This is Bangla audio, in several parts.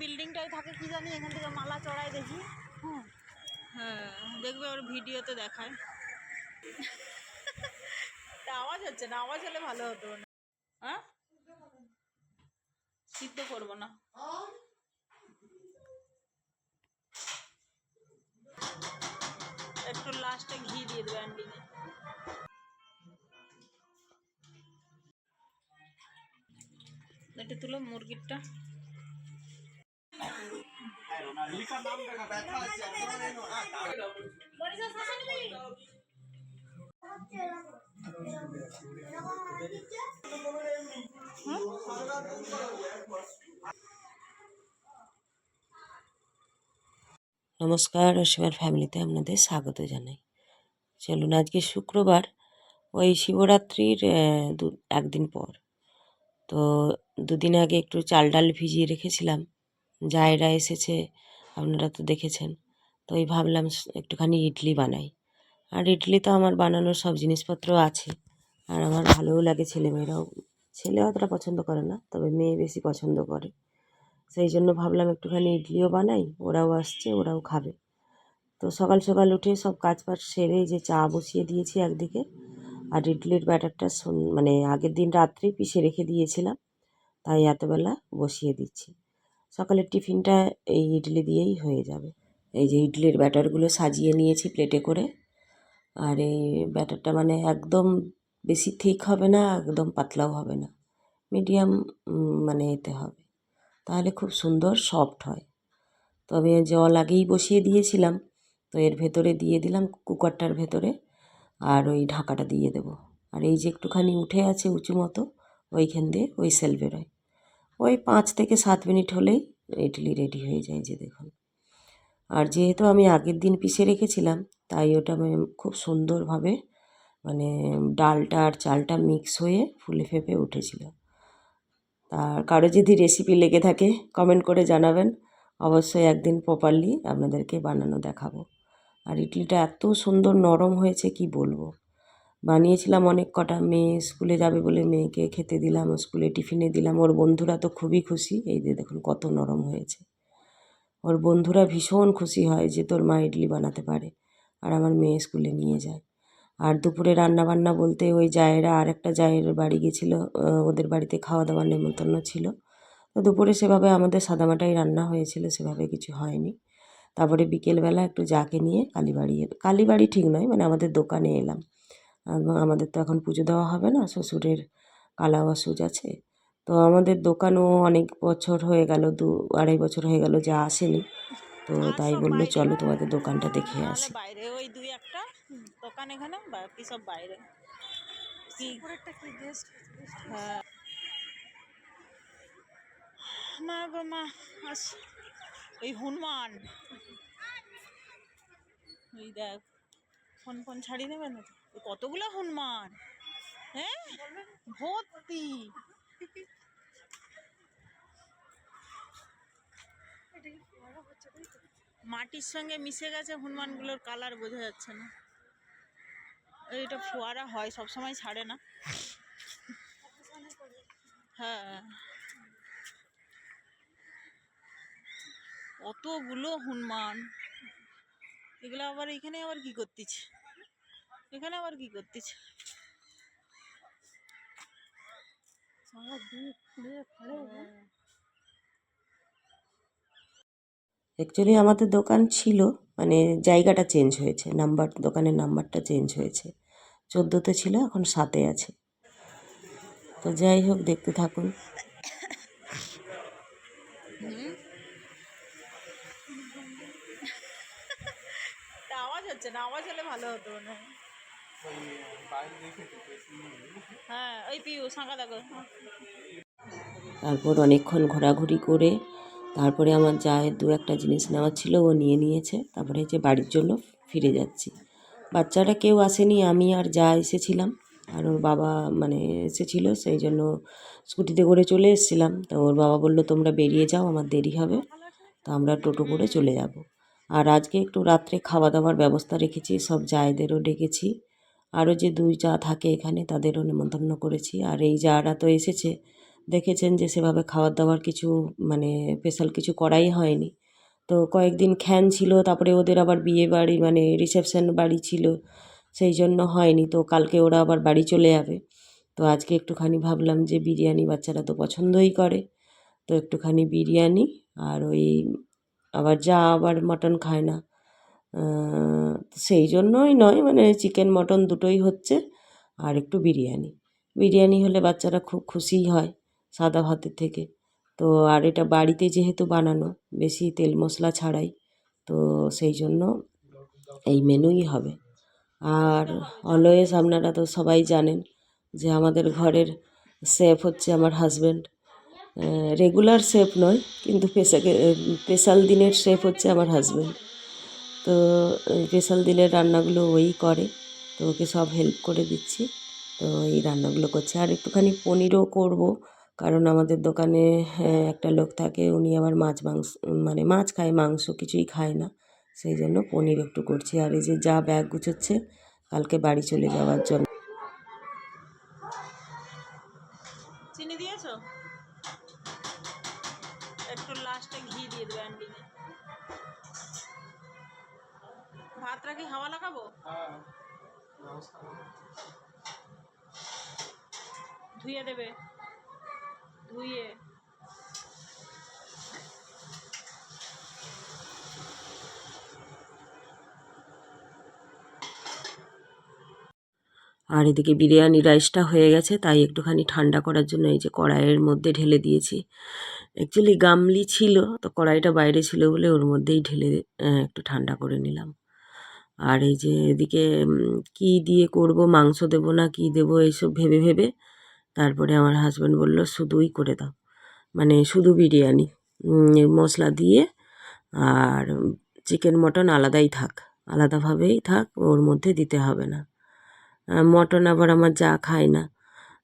বিল্ডিংটায় থাকে কি জানি এখান থেকে মালা চড়াই দেখি। হ্যাঁ। হ্যাঁ দেখবে ওর ভিডিওতে দেখায়। তা আওয়াজ হচ্ছে না আওয়াজ হলে ভালো হতো। না হ্যাঁ? সিদ্ধ করব না। একটু লাস্টে ঘি দিয়ে দেবে এন্ডিংয়ে এটা তুলো মুরগিরটা। নমস্কার অসীমার ফ্যামিলিতে আপনাদের স্বাগত জানাই। চলুন, আজকে শুক্রবার, ওই শিবরাত্রির দু, একদিন পর। তো দুদিন আগে একটু চাল ডাল ভিজিয়ে রেখেছিলাম। জায়রা এসেছে আপনারা তো দেখেছেন। তো ওই ভাবলাম একটুখানি ইডলি বানাই। আর ইডলি তো আমার বানানোর সব জিনিসপত্র আছে। আর আমার ভালোও লাগে ছেলেমেয়েরাও। ছেলে অতটা পছন্দ করে না, তবে মেয়ে বেশি পছন্দ করে। সেই জন্য ভাবলাম একটুখানি ইডলিও বানাই, ওরাও আসছে, ওরাও খাবে। তো সকাল সকাল উঠে সব কাজ বাজ সেরে যে চা বসিয়ে দিয়েছি একদিকে, আর ইডলির ব্যাটারটা মানে আগের দিন রাত্রেই পিষে রেখে দিয়েছিলাম, তাই এতবেলা বসিয়ে দিচ্ছি। সকালের টিফিনটা এই ইডলি দিয়েই হয়ে যাবে। এই যে ইডলির ব্যাটারগুলো সাজিয়ে নিয়েছি প্লেটে করে। আর এই ব্যাটারটা মানে একদম বেশি থিক হবে না, একদম পাতলাও হবে না। মিডিয়াম মানে এতে হবে। তাহলে খুব সুন্দর, সফট হয়। তবে জল আগেই বসিয়ে দিয়েছিলাম। তো এর ভেতরে দিয়ে দিলাম কুকারটার ভেতরে। আর ওই ঢাকাটা দিয়ে দেবো। আর এই যে একটুখানি উঠে আছে উঁচু মতো, ওইখান দিয়ে ওই সেল বেরোয়। ওই পাঁচ থেকে সাত মিনিট হলেই ইডলি রেডি হয়ে যায় যে দেখুন। আর যেহেতু আমি আগের দিন পিষে রেখেছিলাম, তাই ওটা আমি খুব সুন্দরভাবে মানে ডালটা আর চালটা মিক্স হয়ে ফুলে ফেপে উঠেছিল। আর কারও যদি রেসিপি লেগে থাকে, কমেন্ট করে জানাবেন। অবশ্যই একদিন প্রপারলি আপনাদেরকে বানানো দেখাবো। আর ইডলিটা এত সুন্দর নরম হয়েছে, কি বলব? বানিয়েছিলাম অনেক কটা। মেয়ে স্কুলে যাবে বলে মেয়েকে খেতে দিলাম, স্কুলে টিফিনে দিলাম। ওর বন্ধুরা তো খুবই খুশি। এই যে দেখুন কত নরম হয়েছে। ওর বন্ধুরা ভীষণ খুশি হয় যে তোর মা ইডলি বানাতে পারে আর আমার মেয়ে স্কুলে নিয়ে যায়। আর দুপুরে রান্না বান্না বলতে ওই জায়েরা আর একটা জায়ের বাড়ি গেছিল ওদের বাড়িতে খাওয়া দাওয়ার নেমন্তন্ন ছিল। তো দুপুরে সেভাবে আমাদের সাদামাটাই রান্না হয়েছিল, সেভাবে কিছু হয়নি। তারপরে বিকেলবেলা একটু যাকে নিয়ে কালীবাড়ি কালীবাড়ি ঠিক নয় মানে আমাদের দোকানে এলাম। আমাদের তো এখন পুজো দেওয়া হবে না শ্বশুরের কালা অসুজ আছে। তো আমাদের দোকানও অনেক বছর হয়ে গেল দু আড়াই বছর হয়ে গেল যা আসেনি। তো তাই বলল চলো তোমাদের দোকানটা দেখে আসি। বাইরে ওই দুই একটা দোকান এখানে বাকি সব বাইরে। কি? হ্যাঁ। মা গো মা ওই হনুমান। ওই দেখ ফোন ফোন ছাড়িয়ে নেবে না কতগুলো হনুমান? হ্যাঁ? ভর্তি। মাটির সঙ্গে মিশে গেছে হনুমানগুলোর কালার বোঝা যাচ্ছে না। এইটা ফোয়ারা হয় সব সময় ছাড়ে না। হ্যাঁ। কতগুলো হনুমান। এগুলো আবার এখানে আবার কি করতেছে? এখানে আবার কি করতেছে অ্যাকচুয়ালি আমাদের দোকান ছিল মানে জায়গাটা চেঞ্জ হয়েছে নাম্বার দোকানের নাম্বারটা চেঞ্জ হয়েছে। চোদ্দোতে ছিল এখন সাতে আছে। তো যাই হোক দেখতে থাকুন। তা আওয়াজ হচ্ছে না আওয়াজ হলে ভালো হতো না হ্যাঁ তারপর অনেকক্ষণ ঘোরাঘুরি করে তারপরে আমার যা দু একটা জিনিস নেওয়ার ছিল, ও নিয়ে নিয়েছে। তারপরে যে বাড়ির জন্য ফিরে যাচ্ছি। বাচ্চারা কেউ আসেনি, আমি আর যা এসেছিলাম। আর ওর বাবা মানে এসেছিল, সেই জন্য স্কুটিতে করে চলে এসেছিলাম। তো ওর বাবা বলল, তোমরা বেরিয়ে যাও, আমার দেরি হবে। তো আমরা টোটো করে চলে যাব। আর আজকে একটু রাত্রে খাওয়া দাওয়ার ব্যবস্থা রেখেছি, সব জায়েদেরও ডেকেছি। আরও যে দুই যা থাকে এখানে তাদেরও নেমন্তন্ন করেছি। আর এই যারা তো এসেছে, দেখেছেন যে সেভাবে খাবার দাওয়ার কিছু মানে স্পেশাল কিছু করাই হয়নি। তো কয়েকদিন খ্যান ছিল, তারপরে ওদের আবার বিয়ে বাড়ি মানে রিসেপশন বাড়ি ছিল, সেই জন্য হয়নি। তো কালকে ওরা আবার বাড়ি চলে যাবে। তো আজকে একটুখানি ভাবলাম যে বিরিয়ানি বাচ্চারা তো পছন্দই করে। তো একটুখানি বিরিয়ানি আর ওই আবার যা আবার মাটন খায় না। সেই জন্যই নয় মানে চিকেন মটন দুটোই হচ্ছে, আর একটু বিরিয়ানি। বিরিয়ানি হলে বাচ্চারা খুব খুশিই হয় সাদা ভাতের থেকে। তো আর এটা বাড়িতে যেহেতু বানানো, বেশি তেল মশলা ছাড়াই, তো সেই জন্য এই মেনুই হবে। আর অলওয়েজ আপনারা তো সবাই জানেন যে আমাদের ঘরের শেফ হচ্ছে আমার হাজব্যান্ড রেগুলার শেফ নয়, কিন্তু পেশাকে স্পেশাল দিনের শেফ হচ্ছে আমার হাজব্যান্ড তো স্পেশাল দিলে রান্নাগুলো ওই করে। তো ওকে সব হেল্প করে দিচ্ছি। তো এই রান্নাগুলো করছে। আর একটুখানি পনিরও করব, কারণ আমাদের দোকানে একটা লোক থাকে, উনি আবার মাছ মাংস মানে মাছ খায়, মাংস কিছুই খায় না। সেই জন্য পনির একটু করছি। আর এই যে যা ব্যাগ গুছোচ্ছে, কালকে বাড়ি চলে যাওয়ার জন্য। কি হাওয়া লাগাবো? ধুয়ে দেবে? ধুয়ে। আর এদিকে বিরিয়ানি রাইসটা হয়ে গেছে তাই একটুখানি ঠান্ডা করার জন্য এই যে কড়াইয়ের মধ্যে ঢেলে দিয়েছি। অ্যাকচুয়ালি গামলি ছিল তো কড়াইটা বাইরে ছিল বলে ওর মধ্যেই ঢেলে একটু ঠান্ডা করে নিলাম। আর এই যে এদিকে কি দিয়ে করব, মাংস দেবো না, কি দেবো, এইসব ভেবে ভেবে তারপরে আমার হাজব্যান্ড বলল শুধুই করে দাও। মানে শুধু বিরিয়ানি মশলা দিয়ে আর চিকেন মটন আলাদাই থাক, আলাদাভাবেই থাক, ওর মধ্যে দিতে হবে না। মটন আবার আমার যা খায় না,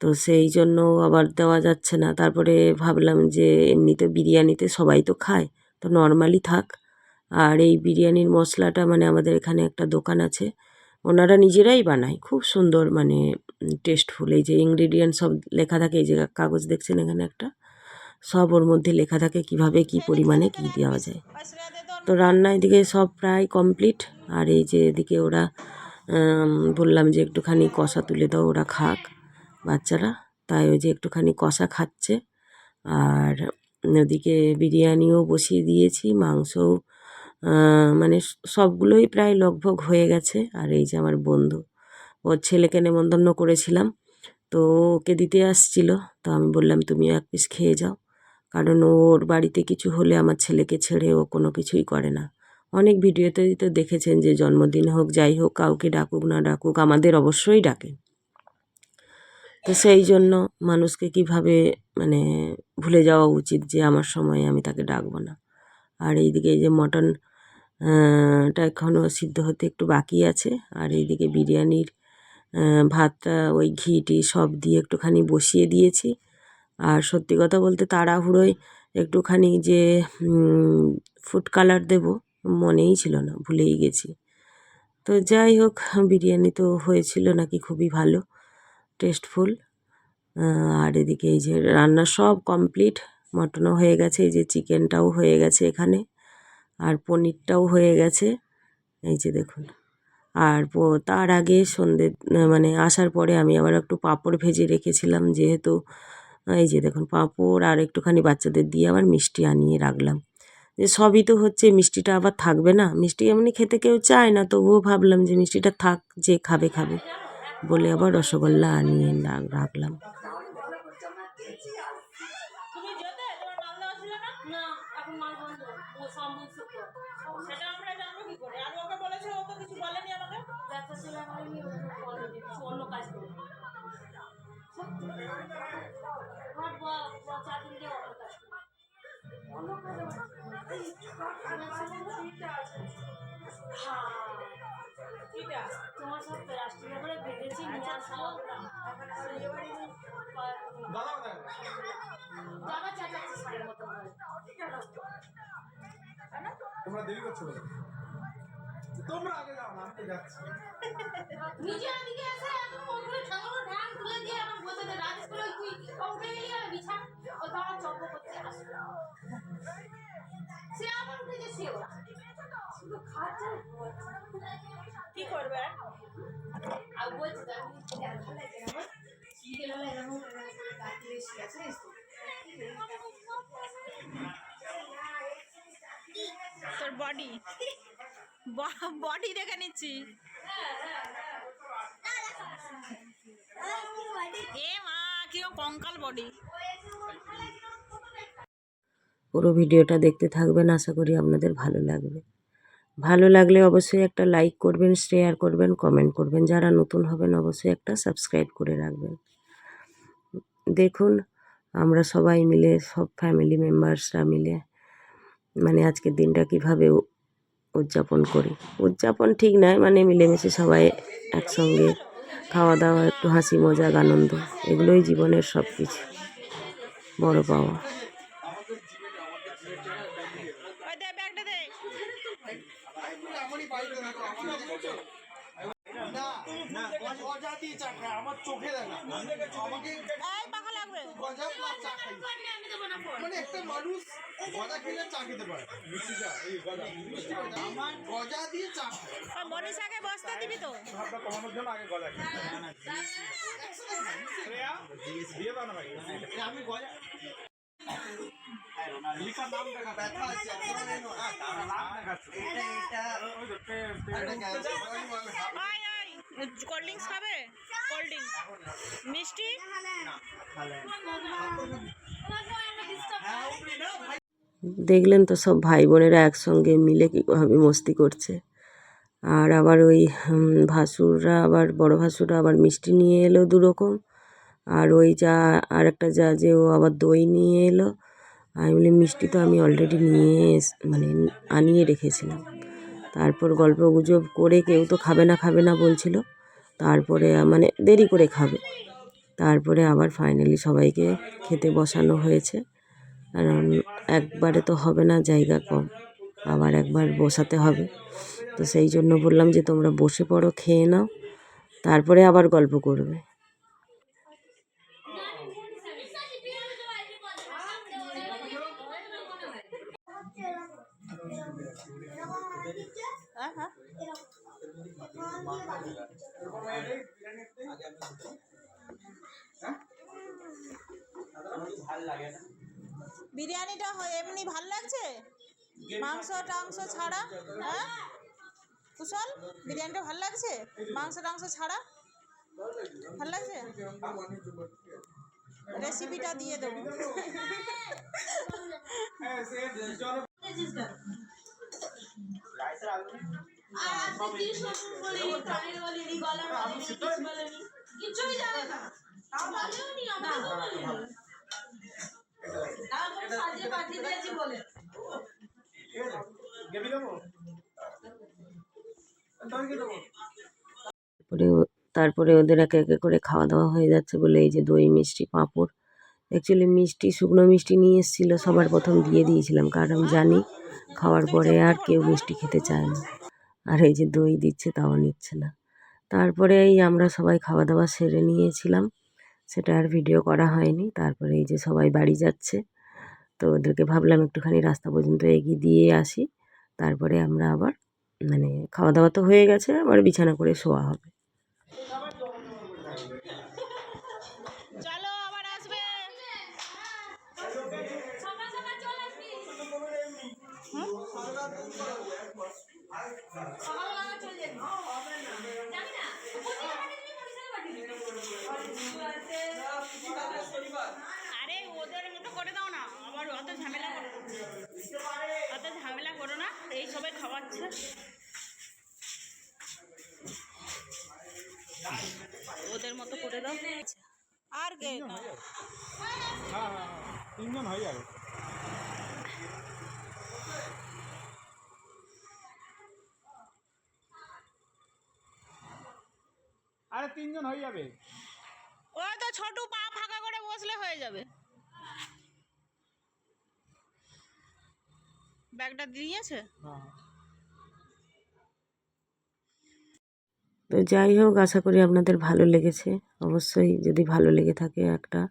তো সেই জন্য আবার দেওয়া যাচ্ছে না। তারপরে ভাবলাম যে এমনিতে বিরিয়ানিতে সবাই তো খায়, তো নর্মালি থাক। আর এই বিরিয়ানির মশলাটা মানে আমাদের এখানে একটা দোকান আছে, ওনারা নিজেরাই বানায়। খুব সুন্দর মানে টেস্টফুল এই যে ইনগ্রিডিয়েন্ট সব লেখা থাকে, এই যে কাগজ দেখছেন এখানে একটা? সব ওর মধ্যে লেখা থাকে কীভাবে, কি পরিমাণে, কি দেওয়া যায়। তো রান্না এদিকে সব প্রায় কমপ্লিট আর এই যে এদিকে ওরা বললাম যে একটুখানি কষা তুলে দাও, ওরা খাক বাচ্চারা। তাই ওই যে একটুখানি কষা খাচ্ছে। আর ওদিকে বিরিয়ানিও বসিয়ে দিয়েছি, মাংসও মানে সবগুলোই প্রায় লগভগ হয়ে গেছে। আর এই যে আমার বন্ধু, ওর ছেলেকে নেমন্তন্ন করেছিলাম, তো ওকে দিতে আসছিল। তো আমি বললাম, তুমি এক পিস খেয়ে যাও। কারণ ওর বাড়িতে কিছু হলে আমার ছেলেকে ছেড়ে ও কোনো কিছুই করে না। অনেক ভিডিওতেই তো দেখেছেন যে জন্মদিন হোক, যাই হোক, কাউকে ডাকুক, না ডাকুক, আমাদের অবশ্যই ডাকে। তো সেই জন্য মানুষকে কীভাবে মানে ভুলে যাওয়া উচিত যে আমার সময় আমি তাকে ডাকবো না। আর এইদিকে এই যে মটন টা এখনও সিদ্ধ হতে একটু বাকি আছে। আর এইদিকে বিরিয়ানির ভাতটা, ওই ঘি টি সব দিয়ে একটুখানি বসিয়ে দিয়েছি। আর সত্যি কথা বলতে তাড়াহুড়োয় একটুখানি যে ফুড কালার দেব মনেই ছিল না, ভুলেই গেছি। তো যাই হোক, বিরিয়ানি তো হয়েছিল নাকি খুবই ভালো টেস্টফুল আর এদিকে এই যে রান্না সব কমপ্লিট মটনও হয়ে গেছে, এই যে চিকেনটাও হয়ে গেছে এখানে। আর পনিরটাও হয়ে গেছে। এই যে দেখুন। আর তার আগে সন্ধে মানে আসার পরে আমি আবার একটু পাঁপড় ভেজে রেখেছিলাম যেহেতু, এই যে দেখুন পাঁপড় আর একটুখানি বাচ্চাদের দিয়ে আবার মিষ্টি আনিয়ে রাখলাম। যে সবই তো হচ্ছে, মিষ্টিটা আবার থাকবে না। মিষ্টি এমনি খেতে কেউ চায় না, তবুও ভাবলাম যে মিষ্টিটা থাক, যে খাবে খাবে বলে আবার রসগোল্লা আনিয়ে রাখলাম তুমি যেতে তোমার মাল দেওয়া ছিল না না এখন মাল বন্ধ ও সম্ভব শুক্র সেটা আমরা জানব কি করে আর ওকে বলেছে ও তো কিছু বলেনি আমাকে ব্যবসা ছিল আমার নিয়ে অলরেডি কিছু অন্য কাজ করে আমার ব- ব- চার দিন দিয়ে অন্য কাজ করে অন্য কাজ হ্যাঁ কিটা তোমার সব রাষ্ট্রীয় করে বেঁধেছি দাদা চাচাচ্ছি সাড়ের মতো তোমরা দেরি করছ তোমরা আগে যাও, আমি তো যাচ্ছি। তোর বডি বডি দেখে নিচ্ছি। পুরো ভিডিওটা দেখতে থাকবেন, আশা করি আপনাদের ভালো লাগবে। ভালো লাগলে অবশ্যই একটা লাইক করবেন শেয়ার করবেন কমেন্ট করবেন। যারা নতুন হবেন, অবশ্যই একটা সাবস্ক্রাইব করে রাখবেন। দেখুন, আমরা সবাই মিলে, সব ফ্যামিলি মেম্বার্সরা মিলে মানে আজকের দিনটা কীভাবে উদযাপন করি? উদযাপন ঠিক নয় মানে মিলেমিশে সবাই একসঙ্গে খাওয়া দাওয়া, একটু হাসি মজাক আনন্দ, এগুলোই জীবনের সব কিছু বড়ো পাওয়া ওই দে ব্যাগটা দে আমারই বাড়িতে দেখো আমার দেখছ না চা খায় আমার চোখে দেখা আমাকে এই পাখা লাগবে গজা প্লাস চা খাই মানে একটা মানুষ গজা খেলে চা খেতে পারে মিষ্টি চা এই গজা মিষ্টি গজা আমার গজা দিয়ে চা খায় মনীষাকে বস্তা দিবি তো ভাবটা কমানোর জন্য আগে গজা খাই আমি গজা লিখার নাম দেখা ব্যথা আছে নাম দেখাচ্ছে এটা এটা কোল্ড ড্রিঙ্কস খাবে? Cold drinks. মিষ্টি? দেখলেন তো সব ভাই বোনেরা একসঙ্গে মিলে কীভাবে মস্তি করছে। আর আবার ওই ভাসুররা, আবার বড় ভাসুররা আবার মিষ্টি নিয়ে এলো দু রকম আর ওই যা, আর একটা যা যে ও আবার দই নিয়ে এলো। আমি বলি, মিষ্টি তো আমি অলরেডি নিয়ে মানে আনিয়ে রেখেছিলাম। তারপর গল্প গুজব করে কেউ তো খাবে না খাবে না বলছিল। তারপরে মানে দেরি করে খাবে। তারপরে আবার ফাইনালি সবাইকে খেতে বসানো হয়েছে। কারণ একবারে তো হবে না, জায়গা কম। আবার একবার বসাতে হবে। তো সেই জন্য বললাম যে, তোমরা বসে পড়ো, খেয়ে নাও। তারপরে আবার গল্প করবে হ্যাঁ হ্যাঁ বিরিয়ানিটা হয়, এমনি ভালো লাগছে? মাংস টাংস ছাড়া? হ্যাঁ? কুশল, বিরিয়ানিটা ভালো লাগছে? মাংস টাংস ছাড়া? ভালো লাগছে? রেসিপিটা দিয়ে দেবো। আর কিছুই জানে না তারপরে সাজিয়ে পাঠিয়ে দিয়েছি বলে তারপরে ও- তারপরে ওদের একে একে করে খাওয়া দাওয়া হয়ে যাচ্ছে বলে এই যে দই মিষ্টি পাঁপড় অ্যাকচুয়ালি মিষ্টি শুকনো মিষ্টি নিয়ে এসেছিল সবার প্রথম দিয়ে দিয়েছিলাম কারণ জানি খাওয়ার পরে আর কেউ মিষ্টি খেতে চায় না আর এই যে দই দিচ্ছে তাও নিচ্ছে না। তারপরে এই আমরা সবাই খাওয়া দাওয়া সেরে নিয়েছিলাম। সেটা আর ভিডিও করা হয়নি। তারপরে এই যে সবাই বাড়ি যাচ্ছে। তো ওদেরকে ভাবলাম একটুখানি রাস্তা পর্যন্ত এগিয়ে দিয়ে আসি। তারপরে আমরা আবার মানে খাওয়া দাওয়া তো হয়ে গেছে, আবার বিছানা করে শোয়া হবে। আরে ওদের মতো করে দাও না আবার অত ঝামেলা করো অত ঝামেলা করো না এই সবাই খাওয়াচ্ছে। ওদের মতো করে দাও। আর কে? হ্যাঁ হ্যাঁ হ্যাঁ। তিনজন হয়ে যাবে। আরে তিনজন হয়ে যাবে। ওই তো ছোট পা ফাঁকা করে বসলে হয়ে যাবে। ব্যাগটা দিয়েছে? হ্যাঁ। তো যাই হোক আশা করি আপনাদের ভালো লেগেছে। অবশ্যই যদি ভালো লেগে থাকে একটা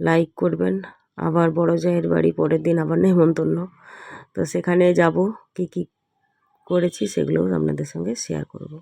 লাইক করবেন। আবার বড় জায়ের বাড়ি পরের দিন আবার নেমন্তন্ন। তো সেখানে যাব কি কি করেছি সেগুলোও আপনাদের সঙ্গে শেয়ার করব।